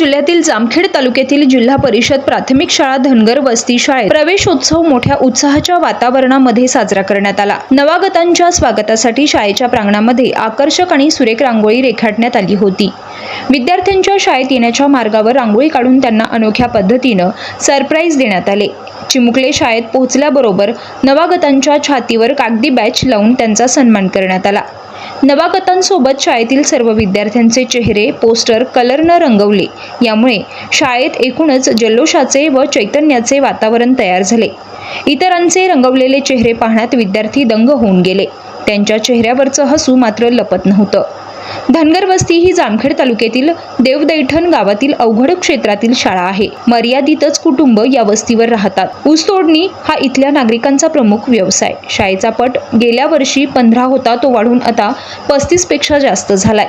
जिल्ह्यातील जामखेड तालुक्यातील जिल्हा परिषद प्राथमिक शाळा धनगर वस्ती शाळेत प्रवेशोत्सव मोठ्या उत्साहाच्या वातावरणामध्ये साजरा करण्यात आला. नवागतांच्या स्वागतासाठी शाळेच्या प्रांगणामध्ये आकर्षक आणि सुरेख रांगोळी रेखाटण्यात आली होती. विद्यार्थ्यांच्या शाळेत येण्याच्या मार्गावर रांगोळी काढून त्यांना अनोख्या पद्धतीनं सरप्राईज देण्यात आले. चिमुकले शाळेत पोहोचल्याबरोबर नवागतांच्या छातीवर कागदी बॅच लावून त्यांचा सन्मान करण्यात आला. नवागतांसोबत शाळेतील सर्व विद्यार्थ्यांचे चेहरे पोस्टर कलरनं रंगवले. यामुळे शाळेत एकूणच जल्लोषाचे व चैतन्याचे वातावरण तयार झाले. इतरांचे रंगवलेले चेहरे पाहण्यात विद्यार्थी दंग होऊन गेले. त्यांच्या चेहऱ्यावरचं हसू मात्र लपत नव्हतं. धनगर वस्ती ही जामखेड तालुक्यातील देवदैठण गावातील अवघड क्षेत्रातील शाळा आहे. मर्यादितच कुटुंब या वस्तीवर राहतात. ऊसतोडणी हा इथल्या नागरिकांचा प्रमुख व्यवसाय. शाळेचा पट गेल्या वर्षी पंधरा होता तो वाढून आता पस्तीसपेक्षा जास्त झालाय.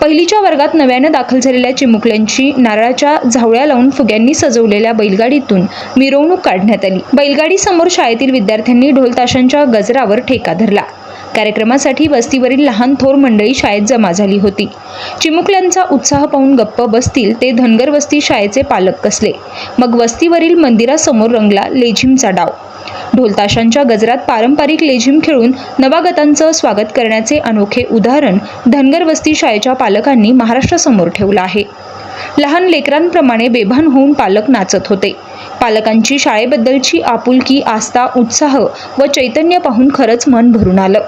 पहिलीच्या वर्गात नव्यानं दाखल झालेल्या चिमुकल्यांची नारळाच्या झावळ्या लावून फुग्यांनी सजवलेल्या बैलगाडीतून मिरवणूक काढण्यात आली. बैलगाडी समोर शाळेतील विद्यार्थ्यांनी ढोलताशांच्या गजरावर ठेका धरला. कार्यक्रमासाठी वस्तीवरील लहान थोर मंडळी शाळेत जमा झाली होती. चिमुकल्यांचा उत्साह पाहून गप्प बसतील ते धनगर वस्ती शाळेचे पालक कसले? मग वस्तीवरील मंदिरासमोर रंगला लेझिमचा डाव. ढोलताशांच्या गजरात पारंपरिक लेझिम खेळून नवागतांचं स्वागत करण्याचे अनोखे उदाहरण धनगर वस्ती शाळेच्या पालकांनी महाराष्ट्रासमोर ठेवलं आहे. लहान लेकरांप्रमाणे बेभान होऊन पालक नाचत होते. पालकांची शाळेबद्दलची आपुलकी आस्था उत्साह व चैतन्य पाहून खरंच मन भरून आलं.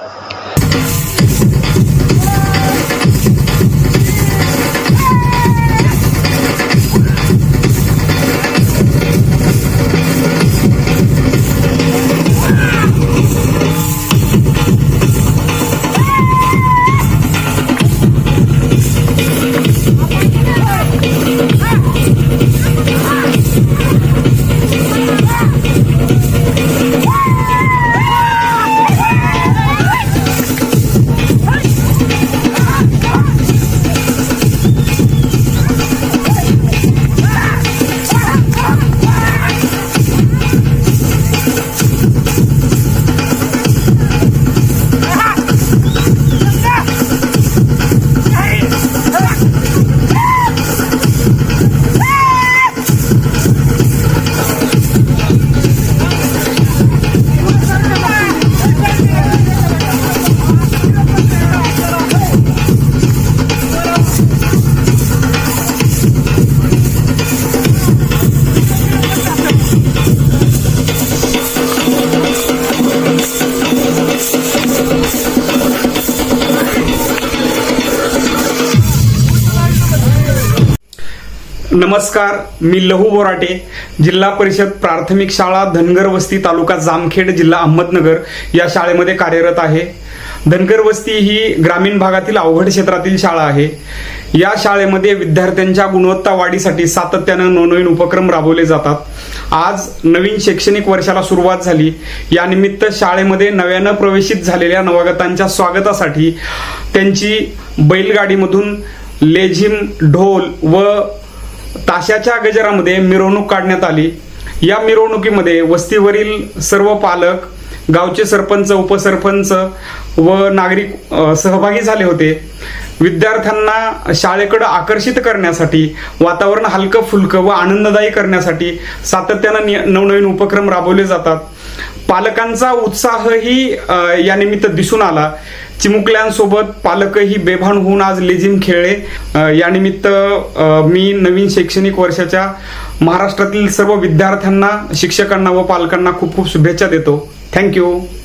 नमस्कार मी लहू बोराटे जिल्हा परिषद प्राथमिक शाळा धनगर वस्ती तालुका जामखेड जिल्हा अहमदनगर या शाळेमध्ये कार्यरत आहे. धनगर वस्ती ही ग्रामीण भागातील अवघड क्षेत्रातील शाळा आहे. या शाळेमध्ये विद्यार्थ्यांच्या गुणवत्ता वाढीसाठी सातत्यानं नवनवीन उपक्रम राबवले जातात. आज नवीन शैक्षणिक वर्षाला सुरुवात झाली. या निमित्त शाळेमध्ये नव्यानं प्रवेशित झालेल्या नवागतांच्या स्वागतासाठी त्यांची बैलगाडीमधून लेझिम ढोल व ताशाच्या गजरामध्ये मिरवणूक काढण्यात आली. या मिरवणुकीमध्ये वस्तीवरील सर्व पालक गावचे सरपंच उपसरपंच व नागरिक सहभागी झाले होते. विद्यार्थ्यांना शाळेकडे आकर्षित करण्यासाठी वातावरण हलकं फुलकं व आनंददायी करण्यासाठी सातत्यानं नवनवीन उपक्रम राबवले जातात. पालकांचा उत्साहही यानिमित्त या निमित्त दिसून आला. चिमुकल्यांसोबत पालकही बेभान होऊन आज लेझिम खेळले. यानिमित्त मी नवीन शैक्षणिक वर्षाच्या महाराष्ट्रातील सर्व विद्यार्थ्यांना शिक्षकांना व पालकांना खूप खूप शुभेच्छा देतो. थँक्यू